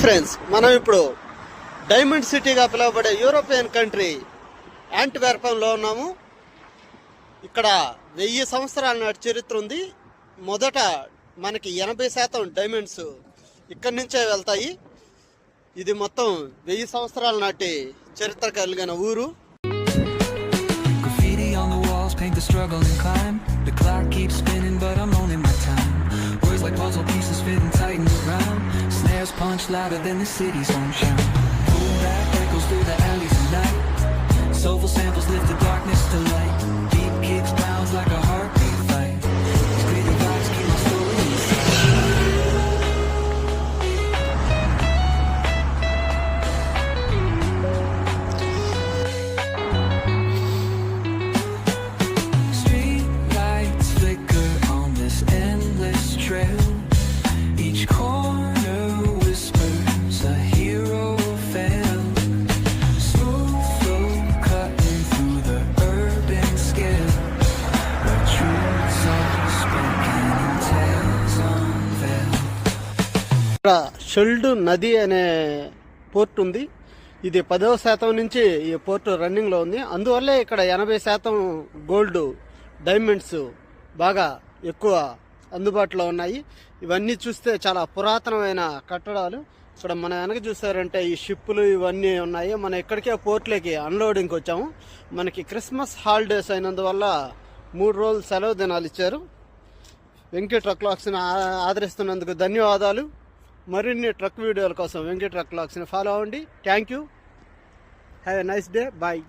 Friends మనం ఇప్పుడు diamond సిటీగా పిలువబడే యూరోపియన్ కంట్రీ యాంట్వర్పంలో ఉన్నాము. ఇక్కడ వెయ్యి సంవత్సరాల నాటి చరిత్ర ఉంది. మొదట మనకి ఎనభై శాతం డైమండ్స్ ఇక్కడి నుంచే వెళ్తాయి. ఇది మొత్తం వెయ్యి సంవత్సరాల నాటి చరిత్ర కలిగిన ఊరు. Punch louder than the city's own chime. Boom back echoes through the alleys at night. Soulful samples lift the darkness to light. Deep kicks pounds like a heartbeat fight. These gritty vibes keep my story inside. Street lights flicker on this endless trail. Each corner ఇక్కడ షెల్డ్ నది అనే port ఉంది. ఇది పదవ శాతం నుంచి ఈ port రన్నింగ్లో ఉంది. అందువల్లే ఇక్కడ ఎనభై శాతం గోల్డ్ డైమండ్స్ బాగా ఎక్కువ అందుబాటులో ఉన్నాయి. ఇవన్నీ చూస్తే చాలా పురాతనమైన కట్టడాలు. ఇక్కడ మన వెనక చూసారంటే ఈ షిప్పులు ఇవన్నీ ఉన్నాయి. మనం ఇక్కడికే పోర్ట్లోకి అన్లోడింగ్కి వచ్చాము. మనకి క్రిస్మస్ హాలిడేస్ అయినందువల్ల మూడు రోజులు సెలవు దినాలు ఇచ్చారు. వెంకీ ట్రక్ లాక్స్ని ఆదరిస్తున్నందుకు ధన్యవాదాలు. మరిన్ని ట్రక్ వీడియోల కోసం వెంకీ ట్రక్ లాక్స్ని ఫాలో అవ్వండి. Thank you have a nice day bye